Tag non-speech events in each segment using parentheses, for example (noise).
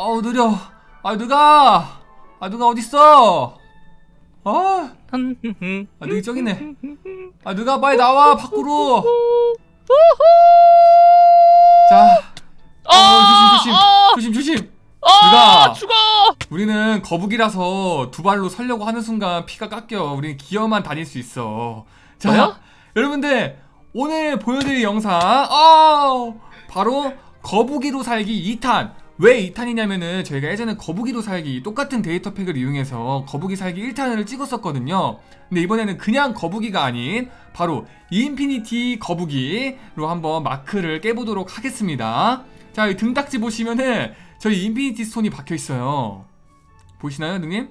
어우 느려. 아 누가? 아 누가 어딨어? 아, 아 누기 저기네. 아 누가 빨리 나와 밖으로. 자. 어, 조심, 조심. 어, 조심 조심. 어, 누가? 죽어. 우리는 거북이라서 두 발로 서려고 하는 순간 피가 깎여. 우리는 기어만 다닐 수 있어. 자 뭐야? 여러분들 오늘 보여드릴 영상 어, 바로 거북이로 살기 2탄 왜 2탄이냐면은 저희가 예전에 거북이로 살기 똑같은 데이터 팩을 이용해서 거북이 살기 1탄을 찍었었거든요 근데 이번에는 그냥 거북이가 아닌 바로 인피니티 거북이로 한번 마크를 깨보도록 하겠습니다 자 여기 등딱지 보시면은 저희 인피니티 스톤이 박혀 있어요 보이시나요 능님?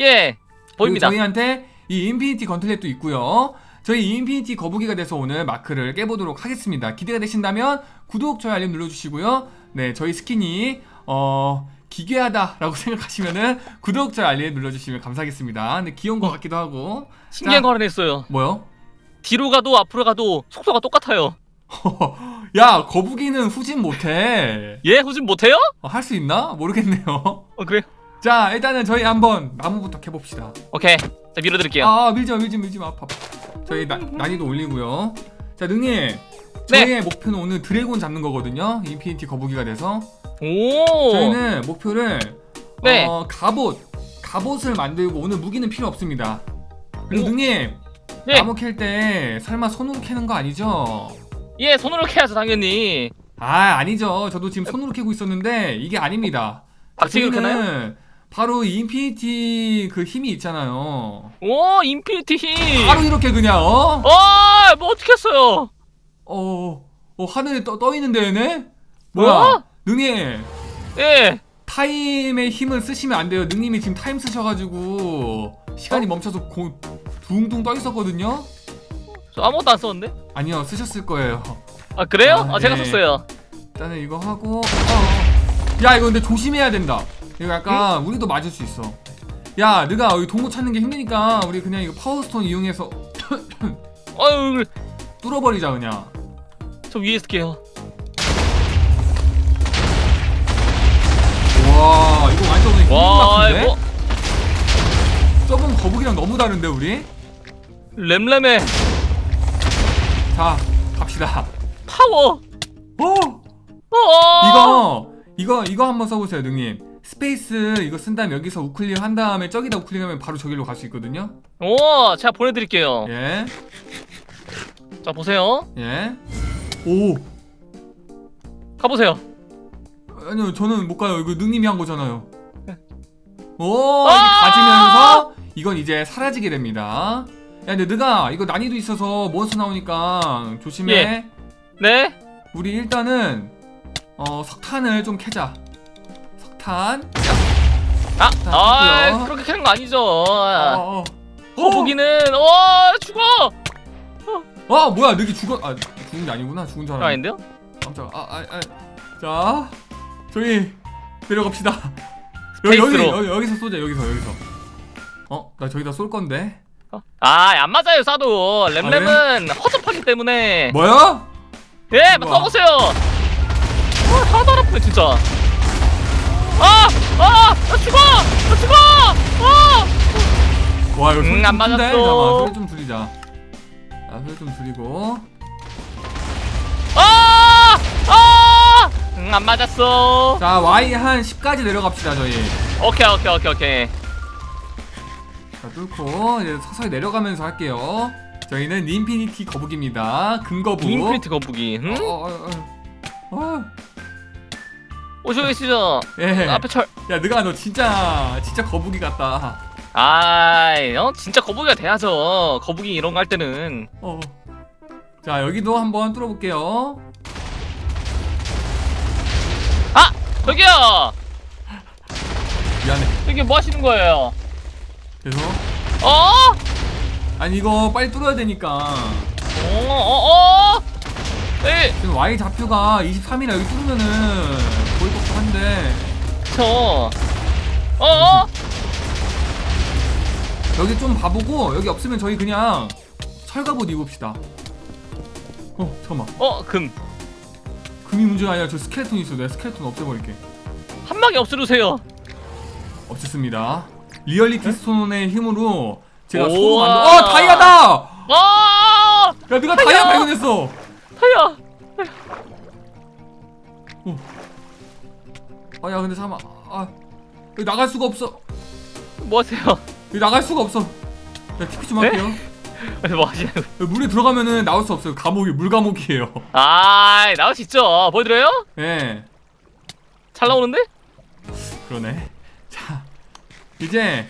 예, 보입니다. 저희한테 이 인피니티 건틀렛도 있고요. 저희 인피니티 거북이가 돼서 오늘 마크를 깨보도록 하겠습니다. 기대가 되신다면 구독, 좋아요, 알림 눌러주시고요. 네, 저희 스킨이 어 기괴하다라고 (laughs) 생각하시면은 구독, 좋아요, 알림 눌러주시면 감사하겠습니다. 근데 귀여운 것 같기도 하고 신기한 자. 거 하나 했어요. 뭐요? 뒤로 가도 앞으로 가도 속도가 똑같아요. (laughs) 야 거북이는 후진 못해. 예, 후진 못해요? 할수 있나? 모르겠네요. (laughs) 어, 그래. 자 일단은 저희 한번 나무부터 캐봅시다. 오케이. 자, 밀어드릴게요. 아 밀지 마 밀지 마, 밀지 마 아파. 저희 나, 난이도 올리고요. 자 능님 네. 저희의 목표는 오늘 드래곤 잡는 거거든요. 인피니티 거북이가 돼서 오. 저희는 목표를 네. 어, 갑옷 갑옷을 만들고 오늘 무기는 필요 없습니다. 그리고 오. 능님 예, 나무 캘 때 설마 손으로 캐는 거 아니죠? 예, 손으로 캐야죠, 당연히. 아 아니죠. 저도 지금 손으로 캐고 있었는데 이게 아닙니다. 박치기로 캐나요? 바로 인피니티 그 힘이 있잖아요. 오, 인피니티 힘. 바로 이렇게 그냥 어? 어, 뭐 어떻게 했어요? 어, 어 하늘에 떠, 떠 있는데 얘네? 뭐야? 어? 능님 예. 타임의 힘을 쓰시면 안 돼요. 능님이 지금 타임 쓰셔가지고 시간이 어? 멈춰서 고, 둥둥 떠 있었거든요. 저 아무것도 안 썼는데? 아니요 쓰셨을 거예요. 아, 그래요? 아, 아, 제가 네. 썼어요. 일단은 이거 하고 어, 어. 야 이거 근데 조심해야 된다. 이거 약간 우리도 맞을 수 있어. 야 네가 여기 동굴 찾는 게 힘드니까 우리 그냥 이거 파워스톤 이용해서 (coughs) 아유, 뚫어버리자 그냥. 저 위에 있을게요. 와 이거 완전 오늘 와, 같은데? 뭐 저번 거북이랑 너무 다른데 우리? 램램의 자 갑시다. 파워. 오 어. 이거 이거 이거 한번 써보세요 능님. 스페이스 이거 쓴 다음에 여기서 우클릭 한 다음에 저기다 우클릭하면 바로 저기로 갈 수 있거든요. 오, 제가 보내드릴게요. 예 자, 보세요. 예. 오 가보세요. 아니요 저는 못 가요. 이거 능님이 한 거잖아요. 오 아! 이게 가지면서 이건 이제 사라지게 됩니다. 야 근데 너가 이거 난이도 있어서 몬스터 나오니까 조심해. 예. 네. 우리 일단은 어 석탄을 좀 캐자. 석탄. 아, 자, 아, 됐고요. 그렇게 캐는 거 아니죠. 어, 어. 거북이는 어 죽어. 어, 아 뭐야 너기 죽었 아 죽은 게 아니구나 죽은 줄 아, 알았네. 아닌데요? 깜짝 아, 아, 아. 자 저희 내려갑시다. (laughs) 여기 여기. 여기 여기서 쏘자 여기서 여기서. 어 나 저기다 쏠 건데. 어? 아, 안 맞아요, 쏴도. 램램은 허접하기 때문에. 뭐야? 예, 우와. 써보세요. 아, 하나도 안 아프네, 진짜. 아, 아, 나 죽어, 나 죽어. 아, 와 이거 음, 소리 좀안 큰데? 맞았어. 잠깐만 소리 좀 줄이자. 자 소리 좀 줄이고. 아, 아, 음, 안 맞았어. 자 Y 한 10까지 내려갑시다 저희. 오케이, 오케이, 오케이, 오케이. 자 뚫고 이제 서서히 내려가면서 할게요. 저희는 인피니티 거북입니다. 금거북. 인피니트 거북이. 응? 어, 어, 어, 어. 오시고 계시죠? 예. 앞에 철. 야, 너가 너 진짜 진짜 거북이 같다. 아이, 어? 진짜 거북이가 돼야죠. 거북이 이런 거 할 때는. 어. 자, 여기도 한번 뚫어볼게요. 아! 저기요! 미안해. 저기 뭐 하시는 거예요? 그래서 어? 아니 이거 빨리 뚫어야 되니까 어, 어, 어! 에이, 지금 Y 좌표가 23이라 여기 뚫으면은 보일 것도 한데 저. 어, 어? 여기 좀 봐보고 여기 없으면 저희 그냥 철갑옷 입읍시다. 어, 잠깐만. 어, 금. 금이 문제가 아니라 저 스켈레톤 있어. 내가 스켈레톤 없애버릴게. 한 방에 없애주세요. 없었습니다. 리얼리티 스톤의 힘으로 제가 우와. 소로 만들. 어 다이아다! 아 야 네가 다이아 발견했어. 타야. 아야 근데 잠깐 아 여기 나갈 수가 없어. 뭐 하세요? 여기 나갈 수가 없어. 야 TP 좀 네? 할게요. 뭐 하시는? 여기 물에 들어가면은 나올 수 없어요. 감옥이 물 감옥이에요. 아 나올 수 있죠. 보여드려요? 예. 잘 나오는데? 그러네. 자, 이제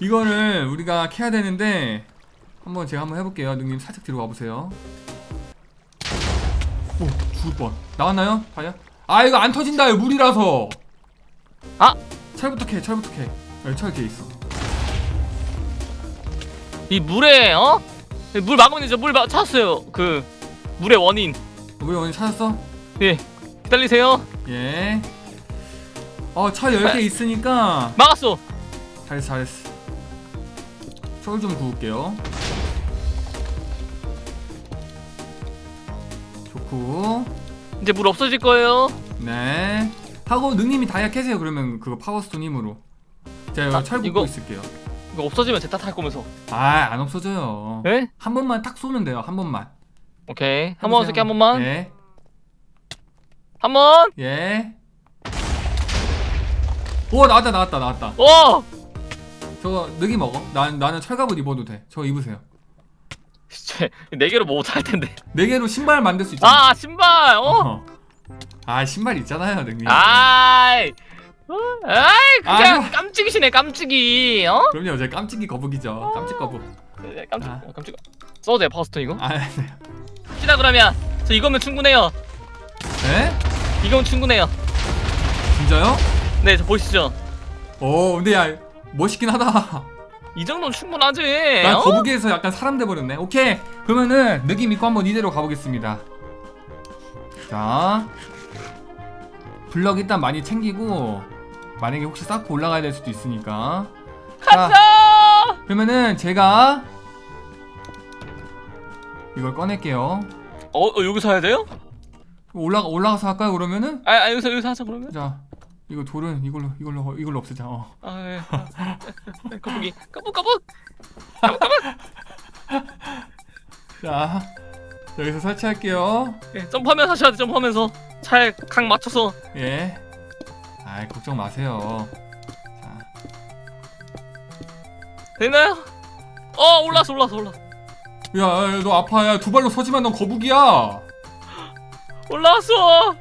이거를 우리가 캐야 되는데 한번 제가 한번 해볼게요. 능님 살짝 뒤로 와보세요. 오, 죽을 뻔. 나왔나요? 다이아? 아 이거 안 터진다. 이거 물이라서. 아! 철부터 캐. 철부터 캐. 여기 철 뒤에 있어. 이 물에 어? 물 막으면 되죠. 물 막, 찾았어요. 그 물의 원인. 우리 오늘 찾았어? 예. 기다리세요. 예. 어, 철 10개 있으니까 막았어. 잘했어, 잘했어. 철 좀 구울게요. 좋고. 이제 물 없어질 거예요. 네. 하고 능님이 다이아 캐세요. 그러면 그거 파워스톤 힘으로. 제가 아, 철 굽고 이거- 있을게요. 이거 없어지면 제 탓 할 거면서. 아, 안 없어져요. 예? 한 번만 탁 쏘면 돼요. 한 번만. 오케이. 한번 쓸게 한 번만. 예. 한 번. 예. 오, 나왔다, 나왔다, 나왔다. 오. 저거 능이 먹어. 난 나는 철갑옷 입어도 돼. 저거 입으세요. 진짜 네 개로 뭐 못할 텐데. 네 개로 신발 만들 수 있잖아. 아 신발. 어. 어. 아 신발 있잖아요, 능님. 아이. 어? 아이 그냥 아이고. 깜찍이시네 깜찍이. 어? 그럼요, 제 깜찍이 거북이죠. 깜찍 거북. 네, 깜찍. 아. 어, 깜찍. 써도 돼 파스터 이거? 아, 네. 시다 그러면 저 이거면 충분해요. 네? 이거면 충분해요. 진짜요? 네, 저 보시죠. 오, 근데 야 멋있긴 하다. 이 정도는 충분하지. 난 어? 거북이에서 약간 사람 돼버렸네. 오케이. 그러면은 느낌 있고 한번 이대로 가보겠습니다. 자, 블럭 일단 많이 챙기고 만약에 혹시 쌓고 올라가야 될 수도 있으니까. 자, 가자. 그러면은 제가 이걸 꺼낼게요. 어, 어 여기서 해야 돼요? 올라가 올라가서 할까요? 그러면은 아, 아 여기서 여기서 하자 그러면. 자, 이거 돌은 이걸로 이걸로 이걸로 없애자. 어. 아, 예. 아, 네, 거북이. 거북 거북. (laughs) 자, 여기서 설치할게요. 예, 점프하면서 하셔야 돼. 점프하면서 잘 각 맞춰서. 예. 아, 걱정 마세요. 자, 되나요? 어, 올라서 올라서 올라. 야, 야, 너 아파. 야, 두 발로 서지만 넌 거북이야. 올라왔어.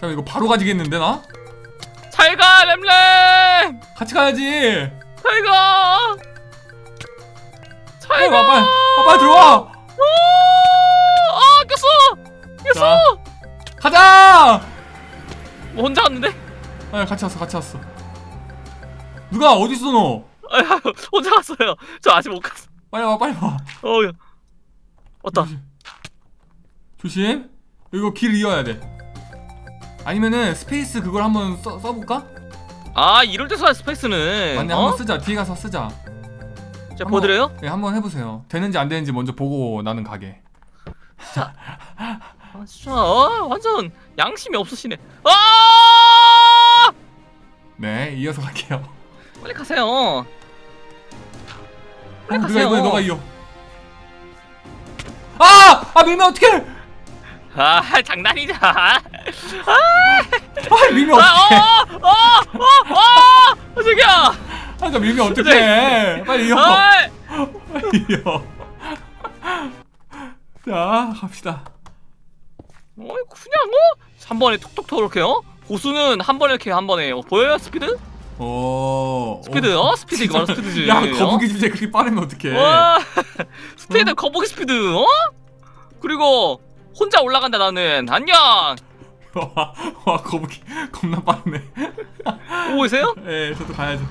자, 이거 바로 가지겠는데 나? 잘 가, 램램. 같이 가야지. 잘 가. 잘 빨리 가. 와, 빨리. 아, 빨리 들어와. 뭐 혼자 왔는데? 아, 같이 왔어, 같이 왔어. 누가 어디 있어 너? 아, (laughs) 혼자 왔어요. 저 아직 못 갔어. 빨리 와, 빨리 와. 어, 야. 왔다. 조심. 조심. 이거 길 이어야 돼. 아니면은 스페이스 그걸 한번 써, 써볼까? 아, 이럴 때 써야 스페이스는. 맞네, 어? 한번 쓰자. 뒤에 가서 쓰자. 제가 보여드려요? 네, 한번 해보세요. 되는지 안 되는지 먼저 보고 나는 가게. (laughs) 아, 진짜 어, 완전 양심이 없으시네. 아! 네, 이어서 갈게요. (laughs) 빨리 가세요. 빨리 어, 가세요. 이번에 너가 이어. 아! 아 밀면 어떡해! 아, 장난이죠. 아, 아 밀면 어떡해! 어, 어, 어, 어, 저기야. 아, 나 밀면 어떡해! 빨리 이어! 아, 빨리 이어! 자, 갑시다. 어, 그냥 어? 한 번에 톡톡 톡 이렇게 어? 고수는 한 번에 이렇게 한 번에 어, 보여요 스피드? 오. 스피드 오. 어? 스피드 이거 바로 스피드지. (laughs) 야, 거북이 주제 그렇게 빠르면 어떡해. 와, (laughs) 스피드 거북이 스피드 어? 그리고 혼자 올라간다 나는 안녕. (laughs) 와, 와, 거북이 겁나 빠르네. 오고 계세요? 예, 저도 가야죠.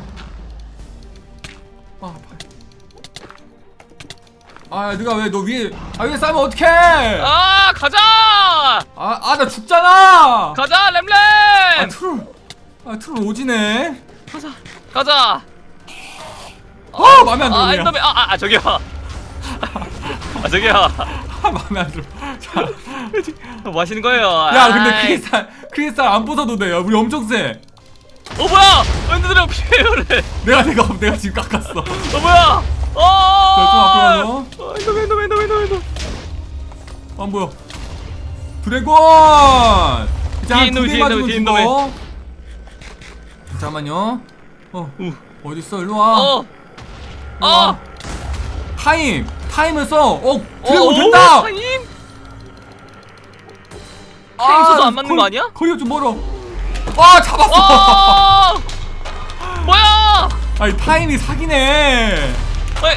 아, 아파. 아, 누가 왜 너 위에 아 위에 싸면 어떡해? 아, 아 가자 아, 나 죽잖아. 가자 램램 아, 트롤. 아, 트롤 오지네. 가자 가자 아, 마음에 안 들어. 아 그냥. 엔더맨 아, 아, 아 저기요 (laughs) 아 저기요 마음에 안 들어. 자, 뭐 하시는 거예요? 야 근데 아이. 크리스탈 크리스탈 안 부숴도 돼. 야, 우리 엄청 세. 어 뭐야? 웬드드랑 피해요래. 내가 내가 내가 지금 깎았어. 어 뭐야? 어. 자, 좀 앞으로 가서. 어, 왼도 왼도 왼도 왼도 왼도. 안 보여. 드래곤! 자, 뒤에 있는 두대 뒤에 맞으면 있는 뒤에 죽어. 잠깐만요. 어, 우. 어딨어? 일로 와. 어. 일로 와. 어. 타임! 타임을 써! 어, 어, 드래곤 어, 된다! 타임? 타임 써도 안 맞는 거리- 거 아니야? 거리가 좀 멀어. 아, 잡았어! 어. 뭐야? 아니, 타임이 사기네. 어이.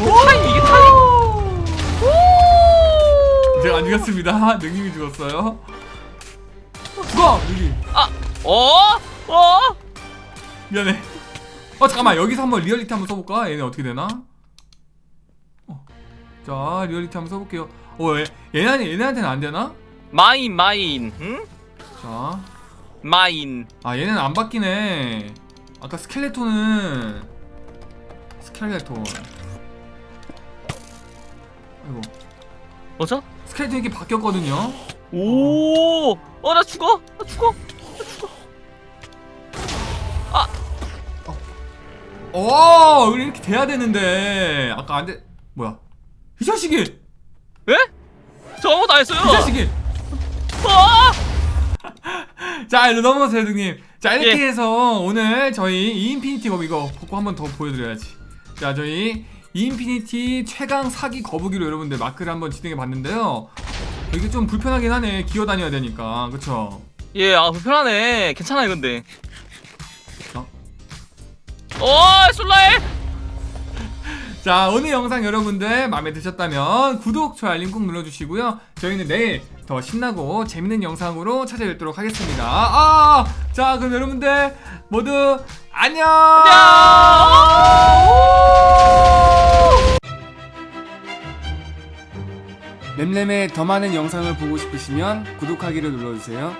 오! 타임 이게 타임? 오. 제가 안 죽였습니다. 능님이 죽었어요. 죽어! 여기. 아. 어? 어? 미안해. 어 잠깐만 여기서 한번 리얼리티 한번 써볼까? 얘네 어떻게 되나? 어. 자 리얼리티 한번 써볼게요. 어 얘, 얘네 얘네한테는 안 되나? 마인 마인. 응? 자, 마인. 아 얘네는 안 바뀌네. 아까 스켈레톤은 스켈레톤. 아이고 뭐죠? 스켈레톤 이렇게 바뀌었거든요. 오. 어 나 죽어. 나 죽어. 오 우리 이렇게 돼야 되는데 아까 안 돼. 뭐야? 이 자식이! 이 예? 저 아무것도 안 했어요. 자식이! 아! (laughs) 자, 일로 넘어가세요, 등님. 자, 이렇게 예. 해서 오늘 저희 이 인피니티 검 이거 복구 한번 더 보여드려야지. 자, 저희 이인피니티 최강 사기 거북이로 여러분들 마크를 한번 진행해 봤는데요. 이게 좀 불편하긴 하네. 기어 다녀야 되니까. 그쵸? 예, 아 불편하네. 괜찮아요, 근데. 어? 오, 솔라해. 자, 오늘 영상 여러분들 마음에 드셨다면 구독, 좋아요, 알림 꼭 눌러주시고요. 저희는 내일 더 신나고 재밌는 영상으로 찾아뵙도록 하겠습니다. 아! 자, 그럼 여러분들 모두 안녕! 램램의 더 많은 영상을 보고 싶으시면 구독하기를 눌러주세요.